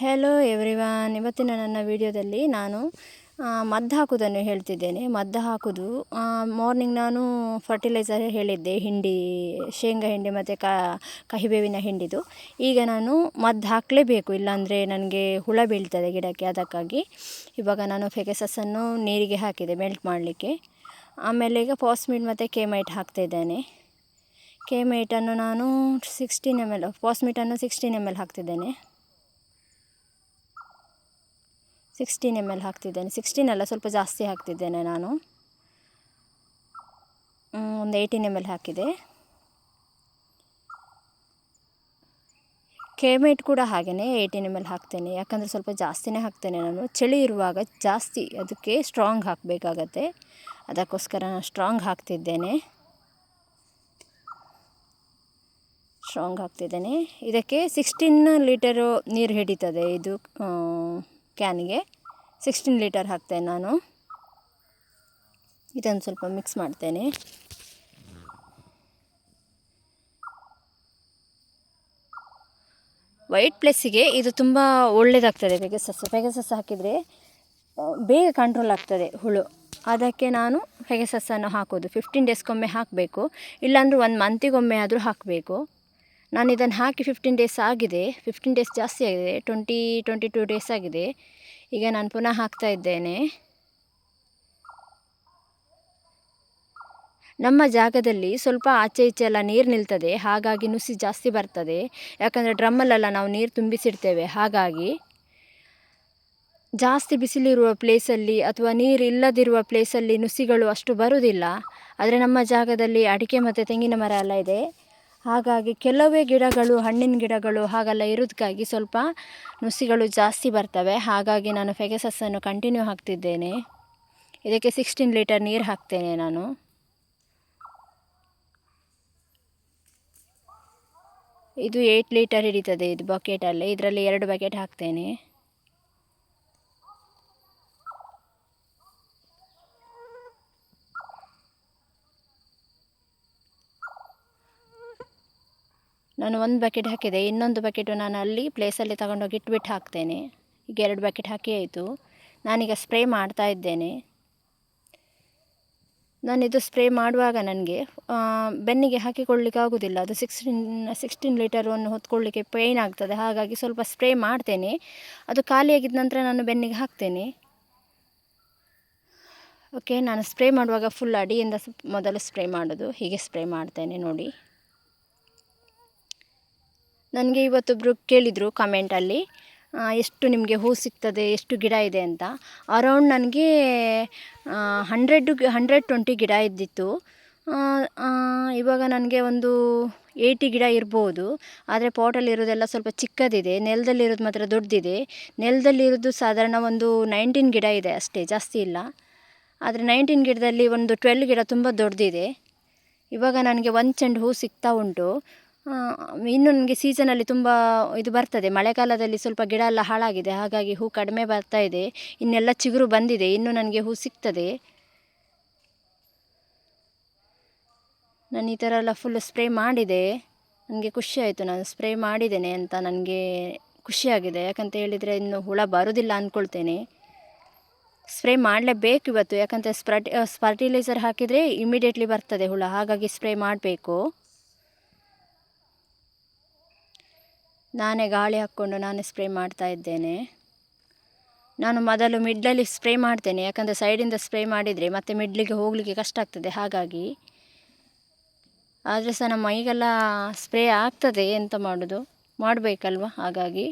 Hello everyone ಇವತ್ತಿನ ನನ್ನ ವಿಡಿಯೋದಲ್ಲಿ ನಾನು ಮದ್ದು ಹಾಕೋದನ್ನು ಹೇಳ್ತಿದ್ದೇನೆ. ಮದ್ದು ಹಾಕೋದು ಮಾರ್ನಿಂಗ್ ನಾನು ಫರ್ಟಿಲೈಸರ್ ಹೇಳಿದ್ದೆ, ಹಿಂಡಿ, ಶೇಂಗಾ ಹಿಂಡಿ ಮತ್ತು ಕಾ ಕಹಿಬೇವಿನ ಹಿಂಡಿದು. ಈಗ ನಾನು ಮದ್ದು ಹಾಕಲೇಬೇಕು, ಇಲ್ಲಾಂದರೆ ನನಗೆ ಹುಳ ಬೀಳ್ತದೆ ಗಿಡಕ್ಕೆ, ಅದಕ್ಕಾಗಿ. ಇವಾಗ ನಾನು ಫೆಗೆಸಸ್ಸನ್ನು ನೀರಿಗೆ ಹಾಕಿದೆ ಮೆಲ್ಟ್ ಮಾಡಲಿಕ್ಕೆ. ಆಮೇಲೆ ಈಗ ಪಾಸ್ಮಿಡ್ ಮತ್ತು ಕೇಮೈಟ್ ಹಾಕ್ತಿದ್ದೇನೆ ಕೇಮೈಟನ್ನು ನಾನು ಸಿಕ್ಸ್ಟೀನ್ ಎಂ ಎಲ್ ಪಾಸ್ಮಿಟನ್ನು ಸಿಕ್ಸ್ಟೀನ್ ಎಂ ಎಲ್ ಹಾಕ್ತಿದ್ದೇನೆ. ಸಿಕ್ಸ್ಟೀನ್ ಎಂ ಎಲ್ ಹಾಕ್ತಿದ್ದೇನೆ. ಸಿಕ್ಸ್ಟೀನ್ ಅಲ್ಲ, ಸ್ವಲ್ಪ ಜಾಸ್ತಿ ಹಾಕ್ತಿದ್ದೇನೆ ನಾನು. ಒಂದು ಏಯ್ಟೀನ್ ಎಂ ಎಲ್ ಹಾಕಿದೆ. ಕೇಮೇಟ್ ಕೂಡ ಹಾಗೆಯೇ ಏಯ್ಟೀನ್ ಎಂ ಎಲ್ ಹಾಕ್ತೇನೆ. ಯಾಕಂದರೆ ಸ್ವಲ್ಪ ಜಾಸ್ತಿನೇ ಹಾಕ್ತೇನೆ ನಾನು. ಚಳಿ ಇರುವಾಗ ಜಾಸ್ತಿ ಅದಕ್ಕೆ ಸ್ಟ್ರಾಂಗ್ ಹಾಕಬೇಕಾಗತ್ತೆ. ಅದಕ್ಕೋಸ್ಕರ ನಾನು ಸ್ಟ್ರಾಂಗ್ ಹಾಕ್ತಿದ್ದೇನೆ. ಸ್ಟ್ರಾಂಗ್ ಹಾಕ್ತಿದ್ದೇನೆ. ಇದಕ್ಕೆ ಸಿಕ್ಸ್ಟೀನ್ ಲೀಟರು ನೀರು ಹಿಡಿತದೆ. ಇದು ಕ್ಯಾನಿಗೆ ಸಿಕ್ಸ್ಟೀನ್ ಲೀಟರ್ ಹಾಕ್ತೇನೆ ನಾನು. ಇದನ್ನು ಸ್ವಲ್ಪ ಮಿಕ್ಸ್ ಮಾಡ್ತೇನೆ. ವೈಟ್ ಪ್ಲೇಸಿಗೆ ಇದು ತುಂಬ ಒಳ್ಳೆಯದಾಗ್ತದೆ ಬೇಗ ಪೆಗಸಸ್ ಹಾಕಿದರೆ ಬೇಗ ಕಂಟ್ರೋಲ್ ಆಗ್ತದೆ ಹುಳು. ಅದಕ್ಕೆ ನಾನು ಪೆಗಸಸ್ಸನ್ನು ಹಾಕೋದು. ಫಿಫ್ಟೀನ್ ಡೇಸ್ಗೊಮ್ಮೆ ಹಾಕಬೇಕು. ಇಲ್ಲಾಂದ್ರೆ ಒಂದು ಮಂತಿಗೊಮ್ಮೆ ಆದರೂ ಹಾಕಬೇಕು. ನಾನು ಇದನ್ನು ಹಾಕಿ ಫಿಫ್ಟೀನ್ ಡೇಸ್ ಆಗಿದೆ. ಫಿಫ್ಟೀನ್ ಡೇಸ್ ಜಾಸ್ತಿ ಆಗಿದೆ. ಟ್ವೆಂಟಿ ಟ್ವೆಂಟಿ ಟೂ ಡೇಸ್ ಆಗಿದೆ. ಈಗ ನಾನು ಪುನಃ ಹಾಕ್ತಾ ಇದ್ದೇನೆ. ನಮ್ಮ ಜಾಗದಲ್ಲಿ ಸ್ವಲ್ಪ ಆಚೆ ಈಚೆ ಎಲ್ಲ ನೀರು ನಿಲ್ತದೆ. ಹಾಗಾಗಿ ನುಸಿ ಜಾಸ್ತಿ ಬರ್ತದೆ. ಯಾಕಂದರೆ ಡ್ರಮ್ಮಲ್ಲೆಲ್ಲ ನಾವು ನೀರು ತುಂಬಿಸಿಡ್ತೇವೆ. ಹಾಗಾಗಿ ಜಾಸ್ತಿ ಬಿಸಿಲಿರುವ ಪ್ಲೇಸಲ್ಲಿ ಅಥವಾ ನೀರು ಇಲ್ಲದಿರುವ ಪ್ಲೇಸಲ್ಲಿ ನುಸಿಗಳು ಅಷ್ಟು ಬರುವುದಿಲ್ಲ ಆದರೆ ನಮ್ಮ ಜಾಗದಲ್ಲಿ ಅಡಿಕೆ ಮತ್ತು ತೆಂಗಿನ ಮರ ಎಲ್ಲ ಇದೆ. ಹಾಗಾಗಿ ಕೆಲವೇ ಗಿಡಗಳು, ಹಣ್ಣಿನ ಗಿಡಗಳು ಹಾಗೆಲ್ಲ ಇರೋದಕ್ಕಾಗಿ ಸ್ವಲ್ಪ ನುಸಿಗಳು ಜಾಸ್ತಿ ಬರ್ತವೆ. ಹಾಗಾಗಿ ನಾನು ಫೆಗೆಸಸ್ಸನ್ನು ಕಂಟಿನ್ಯೂ ಹಾಕ್ತಿದ್ದೇನೆ. ಇದಕ್ಕೆ ಸಿಕ್ಸ್ಟೀನ್ ಲೀಟರ್ ನೀರು ಹಾಕ್ತೇನೆ ನಾನು. ಇದು ಏಯ್ಟ್ ಲೀಟರ್ ಹಿಡಿತದೆ, ಇದು ಬಕೆಟಲ್ಲಿ ಇದರಲ್ಲಿ ಎರಡು ಬಕೆಟ್ ಹಾಕ್ತೇನೆ. ನಾನು ಒಂದು ಬಕೆಟ್ ಹಾಕಿದೆ, ಇನ್ನೊಂದು ಬಕೆಟು ನಾನು ಅಲ್ಲಿ ಪ್ಲೇಸಲ್ಲಿ ತಗೊಂಡೋಗಿ ಇಟ್ಬಿಟ್ಟು ಹಾಕ್ತೇನೆ. ಈಗ ಎರಡು ಬಕೆಟ್ ಹಾಕಿ ಆಯಿತು. ನಾನೀಗ ಸ್ಪ್ರೇ ಮಾಡ್ತಾ ಇದ್ದೇನೆ. ನಾನಿದು ಸ್ಪ್ರೇ ಮಾಡುವಾಗ ನನಗೆ ಬೆನ್ನಿಗೆ ಹಾಕಿಕೊಳ್ಳಿಕ್ಕೆ ಆಗೋದಿಲ್ಲ. ಅದು ಸಿಕ್ಸ್ಟೀನ್ ಸಿಕ್ಸ್ಟೀನ್ ಲೀಟರನ್ನು ಹೊತ್ಕೊಳ್ಳಿಕ್ಕೆ ಪೇಯ್ನ್ ಆಗ್ತದೆ. ಹಾಗಾಗಿ ಸ್ವಲ್ಪ ಸ್ಪ್ರೇ ಮಾಡ್ತೇನೆ. ಅದು ಖಾಲಿಯಾಗಿದ್ದ ನಂತರ ನಾನು ಬೆನ್ನಿಗೆ ಹಾಕ್ತೇನೆ. ಓಕೆ ನಾನು ಸ್ಪ್ರೇ ಮಾಡುವಾಗ ಫುಲ್ ಅಡಿಯಿಂದ ಮೊದಲು ಸ್ಪ್ರೇ ಮಾಡೋದು. ಹೀಗೆ ಸ್ಪ್ರೇ ಮಾಡ್ತೇನೆ ನೋಡಿ. ನನಗೆ ಇವತ್ತೊಬ್ಬರು ಕೇಳಿದರು ಕಮೆಂಟಲ್ಲಿ ಎಷ್ಟು ನಿಮಗೆ ಹೂ ಸಿಗ್ತದೆ, ಎಷ್ಟು ಗಿಡ ಇದೆ ಅಂತ. ಅರೌಂಡ್ ನನಗೆ ಹಂಡ್ರೆಡ್ ಹಂಡ್ರೆಡ್ ಟ್ವೆಂಟಿ ಗಿಡ ಇದ್ದಿತ್ತು. ಇವಾಗ ನನಗೆ ಒಂದು ಏಯ್ಟಿ ಗಿಡ ಇರ್ಬೋದು. ಆದರೆ ಪಾಟಲ್ಲಿರೋದೆಲ್ಲ ಸ್ವಲ್ಪ ಚಿಕ್ಕದಿದೆ. ನೆಲದಲ್ಲಿರೋದು ಮಾತ್ರ ದೊಡ್ಡದಿದೆ ನೆಲದಲ್ಲಿರೋದು ಸಾಧಾರಣ ಒಂದು ನೈನ್ಟೀನ್ ಗಿಡ ಇದೆ ಅಷ್ಟೇ, ಜಾಸ್ತಿ ಇಲ್ಲ. ಆದರೆ ನೈನ್ಟೀನ್ ಗಿಡದಲ್ಲಿ ಒಂದು ಟ್ವೆಲ್ ಗಿಡ ತುಂಬ ದೊಡ್ಡದಿದೆ ಇವಾಗ ನನಗೆ ಒಂದು ಚೆಂಡು ಹೂ ಸಿಗ್ತಾ ಉಂಟು. ಇನ್ನು ನನಗೆ ಸೀಸನಲ್ಲಿ ತುಂಬ ಇದು ಬರ್ತದೆ. ಮಳೆಗಾಲದಲ್ಲಿ ಸ್ವಲ್ಪ ಗಿಡ ಎಲ್ಲ ಹಾಳಾಗಿದೆ. ಹಾಗಾಗಿ ಹೂ ಕಡಿಮೆ ಬರ್ತಾ ಇದೆ. ಇನ್ನೆಲ್ಲ ಚಿಗುರು ಬಂದಿದೆ. ಇನ್ನು ನನಗೆ ಹೂ ಸಿಗ್ತದೆ. ನಾನು ಈ ಥರ ಎಲ್ಲ ಫುಲ್ ಸ್ಪ್ರೇ ಮಾಡಿದೆ. ನನಗೆ ಖುಷಿ ಆಯಿತು. ನಾನು ಸ್ಪ್ರೇ ಮಾಡಿದ್ದೇನೆ ಅಂತ ನನಗೆ ಖುಷಿಯಾಗಿದೆ ಯಾಕಂತ ಹೇಳಿದರೆ ಇನ್ನು ಹುಳ ಬರೋದಿಲ್ಲ ಅಂದ್ಕೊಳ್ತೇನೆ ಸ್ಪ್ರೇ ಮಾಡಲೇಬೇಕು ಇವತ್ತು. ಯಾಕಂತ ಸ್ಪ್ರಟ್ ಫರ್ಟಿಲೈಸರ್ ಹಾಕಿದರೆ ಇಮಿಡಿಯೇಟ್ಲಿ ಬರ್ತದೆ ಹುಳ. ಹಾಗಾಗಿ ಸ್ಪ್ರೇ ಮಾಡಬೇಕು. ನಾನೇ ಗಾಳಿ ಹಾಕ್ಕೊಂಡು ನಾನೇ ಸ್ಪ್ರೇ ಮಾಡ್ತಾ ಇದ್ದೇನೆ. ನಾನು ಮೊದಲು ಮಿಡ್ಲಲ್ಲಿ ಸ್ಪ್ರೇ ಮಾಡ್ತೇನೆ, ಯಾಕಂದರೆ ಸೈಡಿಂದ ಸ್ಪ್ರೇ ಮಾಡಿದರೆ ಮತ್ತೆ ಮಿಡ್ಲಿಗೆ ಹೋಗಲಿಕ್ಕೆ ಕಷ್ಟ ಆಗ್ತದೆ, ಹಾಗಾಗಿ. ಆದರೆ ಸಹ ನಮ್ಮ ಮೈಗೆಲ್ಲ ಸ್ಪ್ರೇ ಆಗ್ತದೆ ಎಂತ ಮಾಡೋದು? ಮಾಡಬೇಕಲ್ವ, ಹಾಗಾಗಿ.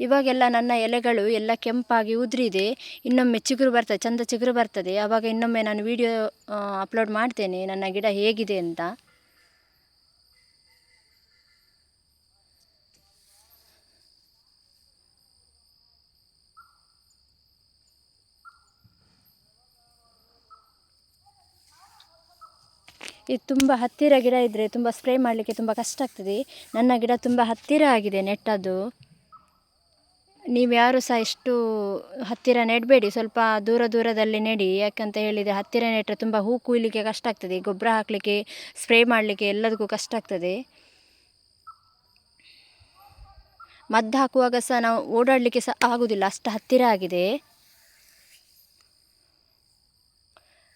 ಇವಾಗೆಲ್ಲ ನನ್ನ ಎಲೆಗಳು ಎಲ್ಲ ಕೆಂಪಾಗಿ ಉದುರಿದೆ, ಇನ್ನೊಮ್ಮೆ ಚಿಗುರು ಬರ್ತದೆ, ಚಂದ ಚಿಗುರು ಬರ್ತದೆ. ಆವಾಗ ಇನ್ನೊಮ್ಮೆ ನಾನು ವಿಡಿಯೋ ಅಪ್ಲೋಡ್ ಮಾಡ್ತೇನೆ, ನನ್ನ ಗಿಡ ಹೇಗಿದೆ ಅಂತ. ಇದು ತುಂಬ ಹತ್ತಿರ ಗಿಡ ಇದ್ದರೆ ತುಂಬ ಸ್ಪ್ರೇ ಮಾಡಲಿಕ್ಕೆ ತುಂಬ ಕಷ್ಟ ಆಗ್ತದೆ. ನನ್ನ ಗಿಡ ತುಂಬ ಹತ್ತಿರ ಆಗಿದೆ ನೆಟ್ಟದ್ದು. ನೀವು ಯಾರು ಸಹ ಇಷ್ಟು ಹತ್ತಿರ ನೆಡಬೇಡಿ, ಸ್ವಲ್ಪ ದೂರ ದೂರದಲ್ಲಿ ನೆಡಿ. ಯಾಕಂತ ಹೇಳಿದರೆ ಹತ್ತಿರ ನೆಟ್ಟರೆ ತುಂಬ ಹೂ ಕುಯ್ಲಿಕ್ಕೆ ಕಷ್ಟ ಆಗ್ತದೆ, ಗೊಬ್ಬರ ಹಾಕಲಿಕ್ಕೆ ಸ್ಪ್ರೇ ಮಾಡಲಿಕ್ಕೆ ಎಲ್ಲದಕ್ಕೂ ಕಷ್ಟ ಆಗ್ತದೆ. ಮದ್ದು ಹಾಕುವಾಗ ಸಹ ನಾವು ಓಡಾಡಲಿಕ್ಕೆ ಸಹ ಆಗೋದಿಲ್ಲ, ಅಷ್ಟು ಹತ್ತಿರ ಆಗಿದೆ.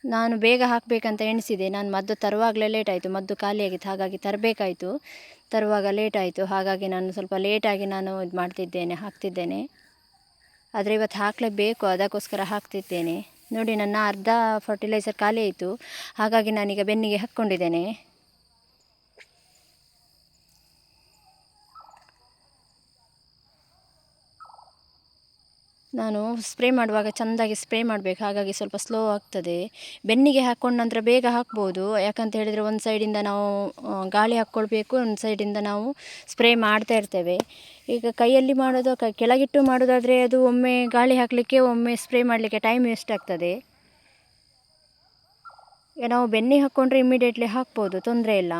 ನಾನು ಬೇಗ ಹಾಕಬೇಕಂತ ಎಣಿಸಿದೆ. ನಾನು ಮದ್ದು ತರುವಾಗಲೇ ಲೇಟ್ ಆಯಿತು. ಮದ್ದು ಖಾಲಿಯಾಗಿತ್ತು ಹಾಗಾಗಿ ತರಬೇಕಾಯಿತು. ತರುವಾಗ ಲೇಟ್ ಆಯಿತು. ಹಾಗಾಗಿ ನಾನು ಸ್ವಲ್ಪ ಲೇಟಾಗಿ ನಾನು ಇದು ಮಾಡ್ತಿದ್ದೇನೆ, ಹಾಕ್ತಿದ್ದೇನೆ. ಆದರೆ ಇವತ್ತು ಹಾಕಲೇಬೇಕು. ಅದಕ್ಕೋಸ್ಕರ ಹಾಕ್ತಿದ್ದೇನೆ. ನೋಡಿ, ನನ್ನ ಅರ್ಧ ಫರ್ಟಿಲೈಸರ್ ಖಾಲಿ ಆಯಿತು. ಹಾಗಾಗಿ ನಾನೀಗ ಬೆನ್ನಿಗೆ ಹಾಕ್ಕೊಂಡಿದ್ದೇನೆ ನಾನು ಸ್ಪ್ರೇ ಮಾಡುವಾಗ ಚೆಂದಾಗಿ ಸ್ಪ್ರೇ ಮಾಡಬೇಕು. ಹಾಗಾಗಿ ಸ್ವಲ್ಪ ಸ್ಲೋ ಆಗ್ತದೆ. ಬೆನ್ನಿಗೆ ಹಾಕ್ಕೊಂಡು ನಂತರ ಬೇಗ ಹಾಕ್ಬೋದು. ಯಾಕಂತ ಹೇಳಿದರೆ ಒಂದು ಸೈಡಿಂದ ನಾವು ಗಾಳಿ ಹಾಕ್ಕೊಳ್ಬೇಕು, ಒಂದು ಸೈಡಿಂದ ನಾವು ಸ್ಪ್ರೇ ಮಾಡ್ತಾ ಇರ್ತೇವೆ. ಈಗ ಕೈಯಲ್ಲಿ ಮಾಡೋದು ಕೆಳಗಿಟ್ಟು ಮಾಡೋದಾದರೆ ಅದು ಒಮ್ಮೆ ಗಾಳಿ ಹಾಕಲಿಕ್ಕೆ, ಒಮ್ಮೆ ಸ್ಪ್ರೇ ಮಾಡಲಿಕ್ಕೆ ಟೈಮ್ ವೇಸ್ಟ್ ಆಗ್ತದೆ. ಈಗ ನಾವು ಬೆನ್ನಿ ಹಾಕ್ಕೊಂಡ್ರೆ ಇಮ್ಮಿಡಿಯೇಟ್ಲಿ ಹಾಕ್ಬೋದು, ತೊಂದರೆ ಇಲ್ಲ.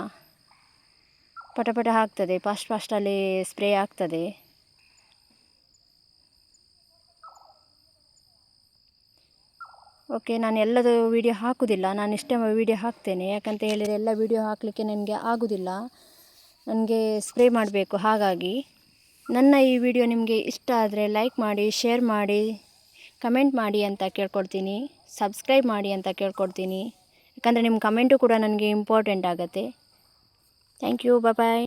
ಪಟ ಪಟ ಆಗ್ತದೆ ಫಾಸ್ಟ್ ಫಾಸ್ಟಲ್ಲಿ ಸ್ಪ್ರೇ ಆಗ್ತದೆ. ಓಕೆ, ನಾನು ಎಲ್ಲದು ವೀಡಿಯೋ ಹಾಕುವುದಿಲ್ಲ ನಾನು ಇಷ್ಟೇ ವೀಡಿಯೋ ಹಾಕ್ತೇನೆ. ಯಾಕಂತ ಹೇಳಿದರೆ ಎಲ್ಲ ವೀಡಿಯೋ ಹಾಕಲಿಕ್ಕೆ ನನಗೆ ಆಗೋದಿಲ್ಲ. ನನಗೆ ಸ್ಪ್ರೇ ಮಾಡಬೇಕು ಹಾಗಾಗಿ. ನನ್ನ ಈ ವಿಡಿಯೋ ನಿಮಗೆ ಇಷ್ಟ ಆದರೆ ಲೈಕ್ ಮಾಡಿ ಶೇರ್ ಮಾಡಿ ಕಮೆಂಟ್ ಮಾಡಿ ಅಂತ ಕೇಳ್ಕೊಡ್ತೀನಿ. ಸಬ್ಸ್ಕ್ರೈಬ್ ಮಾಡಿ ಅಂತ ಕೇಳ್ಕೊಡ್ತೀನಿ. ಯಾಕಂದರೆ ನಿಮ್ಮ ಕಮೆಂಟು ಕೂಡ ನನಗೆ ಇಂಪಾರ್ಟೆಂಟ್ ಆಗುತ್ತೆ. Thank you bye